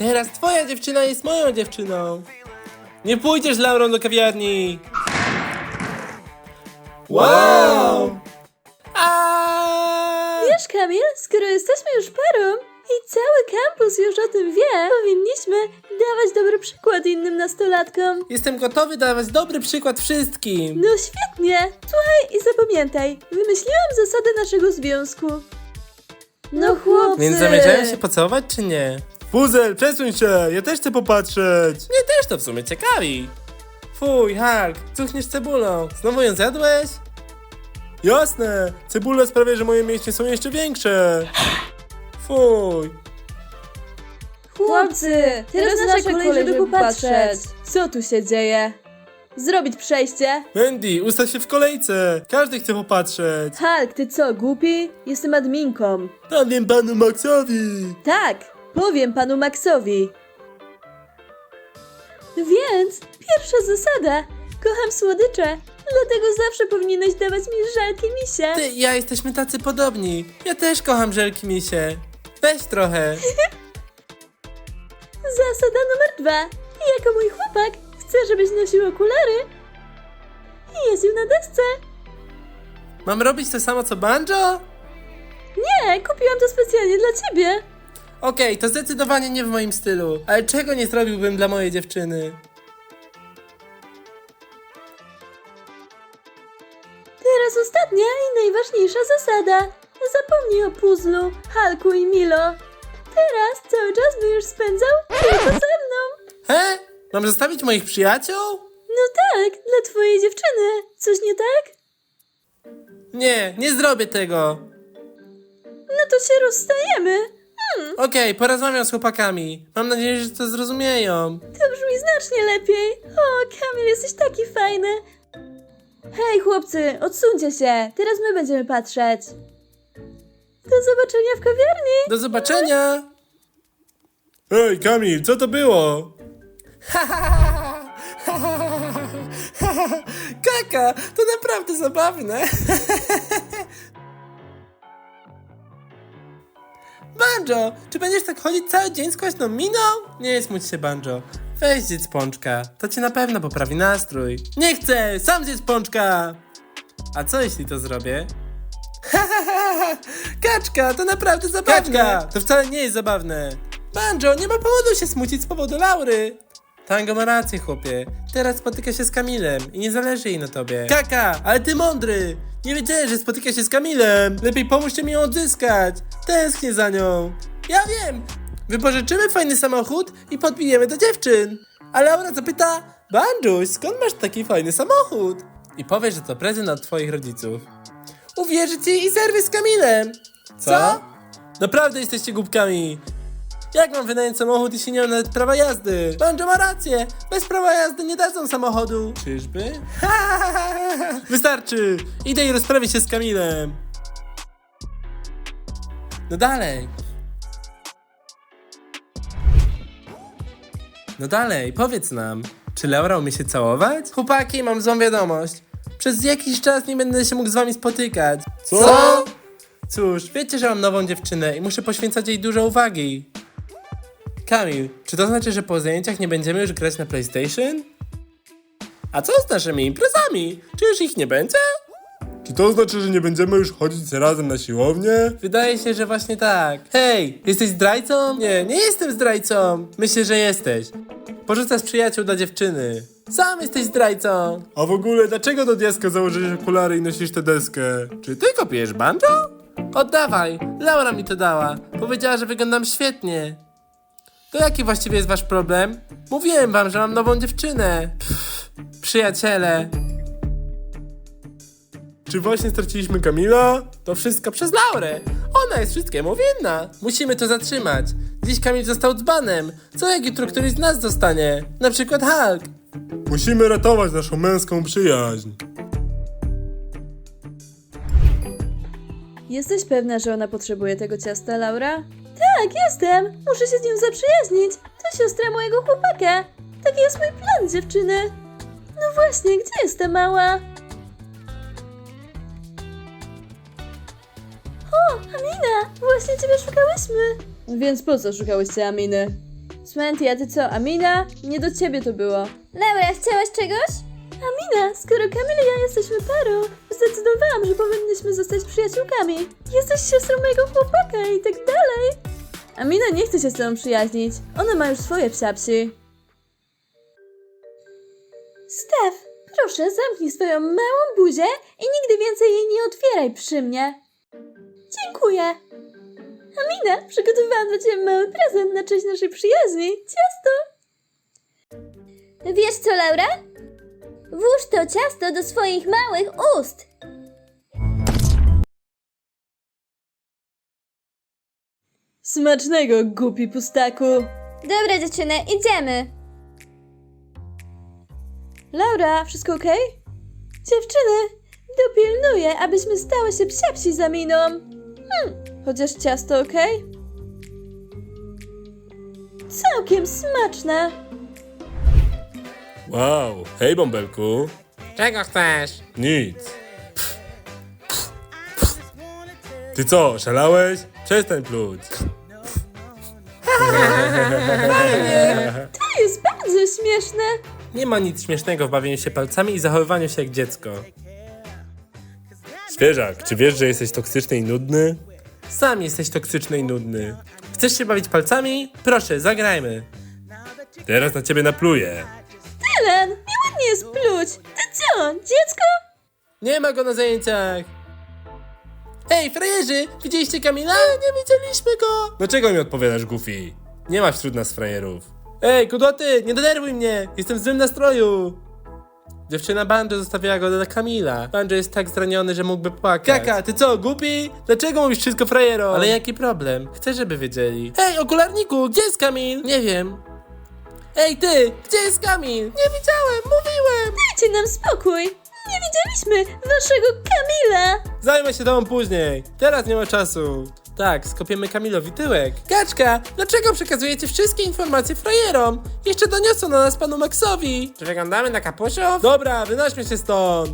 Teraz twoja dziewczyna jest moją dziewczyną. Nie pójdziesz z Laurą do kawiarni. Wow! A! Wiesz, Kamil, skoro jesteśmy już parą i cały kampus już o tym wie, powinniśmy dawać dobry przykład innym nastolatkom. Jestem gotowy dawać dobry przykład wszystkim. No świetnie! Słuchaj i zapamiętaj, wymyśliłam zasady naszego związku. No chłopcy! Więc zamierzają się pocałować czy nie? Puzel, przesuń się, ja też chcę popatrzeć. Mnie też to w sumie ciekawi. Fuj, Hulk, cuchniesz cebulą. Znowu ją zjadłeś? Jasne, cebula sprawia, że moje mięśnie są jeszcze większe. Fuj. Chłopcy, teraz nasza kolej, żeby popatrzeć. Co tu się dzieje? Zrobić przejście? Mandy, ustaw się w kolejce, każdy chce popatrzeć. Hulk, ty co, głupi? Jestem adminką. Powiem panu Maxowi. Tak, powiem panu Maxowi. Więc, pierwsza zasada. Kocham słodycze, dlatego zawsze powinieneś dawać mi żelki misie. Ty i ja jesteśmy tacy podobni. Ja też kocham żelki misie. Weź trochę. Zasada numer dwa. Jako mój chłopak chcę, żebyś nosił okulary i jeździł na desce. Mam robić to samo co banjo? Nie, kupiłam to specjalnie dla ciebie. Okej, to zdecydowanie nie w moim stylu. Ale czego nie zrobiłbym dla mojej dziewczyny? Teraz ostatnia i najważniejsza zasada. Zapomnij o puzzlu, Halku i Milo. Teraz cały czas będziesz spędzał tylko ze mną. He? Mam zostawić moich przyjaciół? No tak, dla twojej dziewczyny. Coś nie tak? Nie, nie zrobię tego. No to się rozstajemy. Okej, porozmawiam z chłopakami. Mam nadzieję, że to zrozumieją. To brzmi znacznie lepiej. O, Kamil, jesteś taki fajny. Hej, chłopcy, odsuńcie się. Teraz my będziemy patrzeć. Do zobaczenia w kawiarni. Do zobaczenia! Ej, Kamil, co to było? Kaka, to naprawdę zabawne. Banjo, czy będziesz tak chodzić cały dzień z kwaśną miną? Nie smuć się, Banjo. Weź zjedz pączka, to ci na pewno poprawi nastrój. Nie chcę, sam zjedz pączka! A co jeśli to zrobię? Kaczka, to naprawdę zabawne. Kaczka, to wcale nie jest zabawne. Banjo, nie ma powodu się smucić z powodu Laury. Tango ma rację, chłopie. Teraz spotyka się z Kamilem i nie zależy jej na tobie. Kaka, ale ty mądry! Nie wiedziałem, że spotyka się z Kamilem. Lepiej pomóżcie mi ją odzyskać. Tęsknię za nią. Ja wiem. Wypożyczymy fajny samochód i podbijemy do dziewczyn. A Laura zapyta, Banjuś, skąd masz taki fajny samochód? I powie, że to prezent od twoich rodziców. Uwierzy ci i zerwie z Kamilem. Co? Naprawdę jesteście głupkami. Jak mam wynająć samochód, jeśli nie mam nawet prawa jazdy? Banjo ma rację! Bez prawa jazdy nie dadzą samochodu! Czyżby? Wystarczy! Idę i rozprawię się z Kamilem! No dalej! No dalej, powiedz nam, czy Laura umie się całować? Chłopaki, mam złą wiadomość. Przez jakiś czas nie będę się mógł z wami spotykać. Co? Cóż, wiecie, że mam nową dziewczynę i muszę poświęcać jej dużo uwagi. Kamil, czy to znaczy, że po zajęciach nie będziemy już grać na PlayStation? A co z naszymi imprezami? Czy już ich nie będzie? Czy to znaczy, że nie będziemy już chodzić razem na siłownię? Wydaje się, że właśnie tak. Hej, jesteś zdrajcą? Nie, nie jestem zdrajcą. Myślę, że jesteś. Porzucasz przyjaciół dla dziewczyny. Sam jesteś zdrajcą. A w ogóle, dlaczego do diaska założyłeś okulary i nosisz tę deskę? Czy ty kopiesz banjo? Oddawaj, Laura mi to dała. Powiedziała, że wyglądam świetnie. To jaki właściwie jest wasz problem? Mówiłem wam, że mam nową dziewczynę. Pff, przyjaciele, Czy właśnie straciliśmy Kamila? to wszystko przez Laurę. Ona jest wszystkiemu winna. Musimy to zatrzymać. Dziś Kamil został dzbanem. Co jak jutro któryś z nas zostanie? Na przykład Hulk. Musimy ratować naszą męską przyjaźń. Jesteś pewna, że ona potrzebuje tego ciasta, Laura? Tak, jestem. Muszę się z nią zaprzyjaźnić. To siostra mojego chłopaka. Taki jest mój plan, dziewczyny. No właśnie, gdzie jest ta mała? O, Amina! Właśnie ciebie szukałyśmy. Więc po co szukałyście Aminy? Smanty, a ty co, Amina? Nie do ciebie to było. Laura, chciałaś czegoś? Amina, skoro Kamil i ja jesteśmy parą, zdecydowałam, że powinnyśmy zostać przyjaciółkami. Jesteś siostrą mojego chłopaka i tak dalej. Amina nie chce się z tobą przyjaźnić. Ona ma już swoje psiapsi. Stef, proszę zamknij swoją małą buzię i nigdy więcej jej nie otwieraj przy mnie. Dziękuję. Amina, przygotowałam dla ciebie mały prezent na cześć naszej przyjaźni. Ciasto. Wiesz co, Laura? Włóż to ciasto do swoich małych ust. Smacznego, głupi pustaku. Dobra, dziewczyny, idziemy. Laura, wszystko okej? Dziewczyny, dopilnuję, abyśmy stały się psiapsi za miną. Hmm, chociaż ciasto okej? Całkiem smaczne. Wow, hej bąbelku. Czego chcesz? Nic. Ty co, szalałeś? Przestań pluć. To jest bardzo śmieszne. Nie ma nic śmiesznego w bawieniu się palcami i zachowywaniu się jak dziecko. Świeżak, czy wiesz, że jesteś toksyczny i nudny? Sam jesteś toksyczny i nudny. Chcesz się bawić palcami? Proszę, zagrajmy. Teraz na ciebie napluję. Ellen, nieładnie jest pluć. Ty co, dziecko? Nie ma go na zajęciach. Hej, frajerzy! Widzieliście Kamila? Nie widzieliśmy go! Dlaczego mi odpowiadasz, Goofy? Nie ma wśród nas frajerów. Ej, kudłaty, nie denerwuj mnie! Jestem w złym nastroju! Dziewczyna Banjo zostawiła go dla Kamila. Banjo jest tak zraniony, że mógłby płakać. Kaka, ty co, głupi? Dlaczego mówisz wszystko frajerom? Ale jaki problem? Chcę, żeby wiedzieli. Hej, okularniku, gdzie jest Kamil? Nie wiem. Ej, ty, gdzie jest Kamil? Nie widziałem, mówiłem! Dajcie nam spokój. Nie widzieliśmy waszego Kamila. Zajmę się tobą później. Teraz nie ma czasu. Tak, skopiemy Kamilowi tyłek. Kaczka, dlaczego przekazujecie wszystkie informacje frajerom? Jeszcze doniosą na nas panu Maxowi. Czy wyglądamy na kapusiów? Dobra, wynośmy się stąd.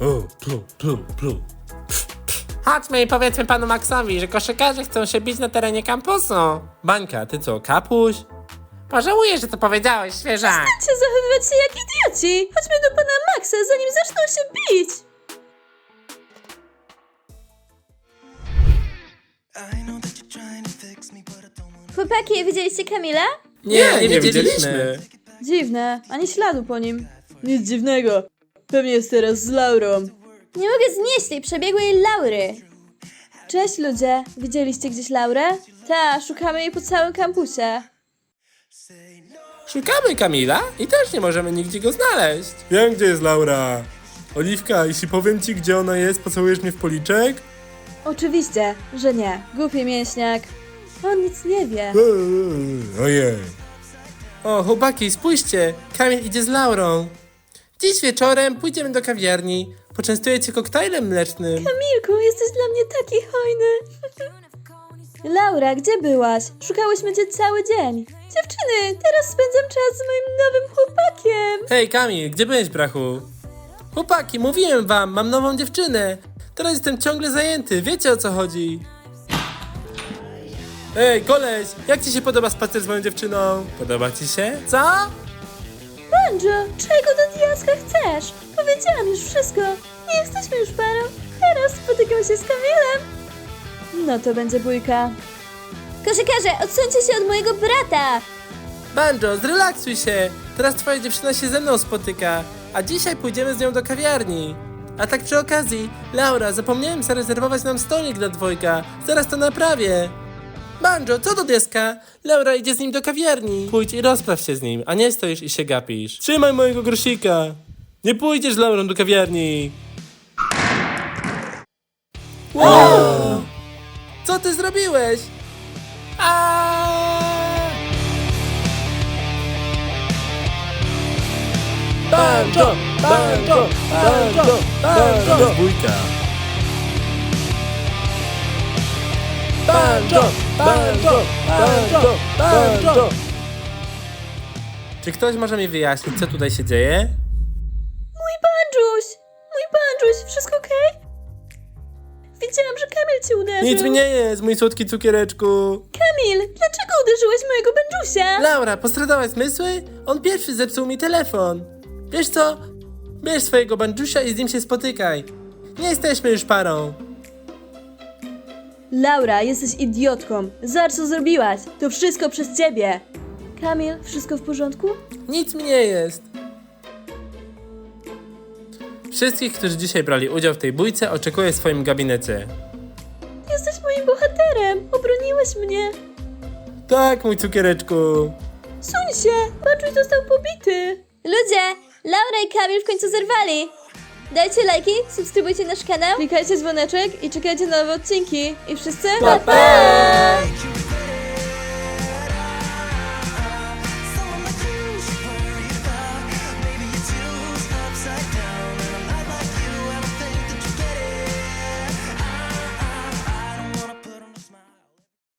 O, plu, plu, plu. Chodźmy i powiedzmy panu Maxowi, że koszykarze chcą się bić na terenie kampusu. Bańka, ty co, kapuś? Pożałuję, że to powiedziałeś, świeżak. Chcecie zachowywać się jak idioci. Chodźmy do pana Maxa, zanim zaczną się bić. Chłopaki, widzieliście Kamila? Nie, nie, nie wiedzieliśmy. Dziwne, ani śladu po nim. Nic dziwnego. Pewnie jest teraz z Laurą. Nie mogę znieść tej przebiegłej Laury. Cześć ludzie, widzieliście gdzieś Laurę? Ta, szukamy jej po całym kampusie. Szukamy Kamila i też nie możemy nigdzie go znaleźć. Wiem, gdzie jest Laura. Oliwka, jeśli powiem ci, gdzie ona jest, pocałujesz mnie w policzek? Oczywiście, że nie. Głupi mięśniak. On nic nie wie. Eee, Ojej. O, chłopaki, spójrzcie, Kamil idzie z Laurą. Dziś wieczorem pójdziemy do kawiarni. Poczęstuję cię koktajlem mlecznym. Milku, jesteś dla mnie taki hojny. Laura, gdzie byłaś? Szukałyśmy cię cały dzień. Dziewczyny, teraz spędzam czas z moim nowym chłopakiem. Hej, Kamil, gdzie byłeś, brachu? Chłopaki, mówiłem wam, mam nową dziewczynę. Teraz jestem ciągle zajęty, wiecie o co chodzi. Ej, koleś, jak ci się podoba spacer z moją dziewczyną? Podoba ci się? Co? Banjo, czego do diaska chcesz? Powiedziałam już wszystko. Nie jesteśmy już parą. Teraz spotykam się z Kamilem. No to będzie bójka. Koszykarze, odsuńcie się od mojego brata. Banjo, zrelaksuj się. Teraz twoja dziewczyna się ze mną spotyka, a dzisiaj pójdziemy z nią do kawiarni. A tak przy okazji, Laura, zapomniałem zarezerwować nam stolik dla dwojga. Zaraz to naprawię. Banjo, co do deska? Laura idzie z nim do kawiarni. Pójdź i rozpraw się z nim, a nie stoisz i się gapisz. Trzymaj mojego grosika. Nie pójdziesz z Laurą do kawiarni. Wow! Co ty zrobiłeś? Aaaa! Banjo! Banjo! Banjo! Banjo! Bójka. Banjo! Banjo! Banjo! Banjo! Czy ktoś może mi wyjaśnić, co tutaj się dzieje? Mój Banjuś! Mój Banjuś, wszystko okej? Widziałam, że Kamil cię uderzył. Nic mi nie jest, mój słodki cukiereczku. Kamil zepsułaś mojego będżusia! Laura, postradałaś zmysły? On pierwszy zepsuł mi telefon. Wiesz co? Bierz swojego bandżusia i z nim się spotykaj. Nie jesteśmy już parą. Laura, jesteś idiotką. Zobacz, co zrobiłaś. To wszystko przez ciebie. Kamil, wszystko w porządku? Nic mi nie jest. Wszystkich, którzy dzisiaj brali udział w tej bójce, oczekuję w swoim gabinecie. Jesteś moim bohaterem. Obroniłeś mnie. Tak, mój cukiereczku. Suń się. Bandżuś został pobity. Ludzie, Laura i Kamil w końcu zerwali. Dajcie lajki, subskrybujcie nasz kanał. Klikajcie dzwoneczek i czekajcie na nowe odcinki. I wszyscy... Pa, pa!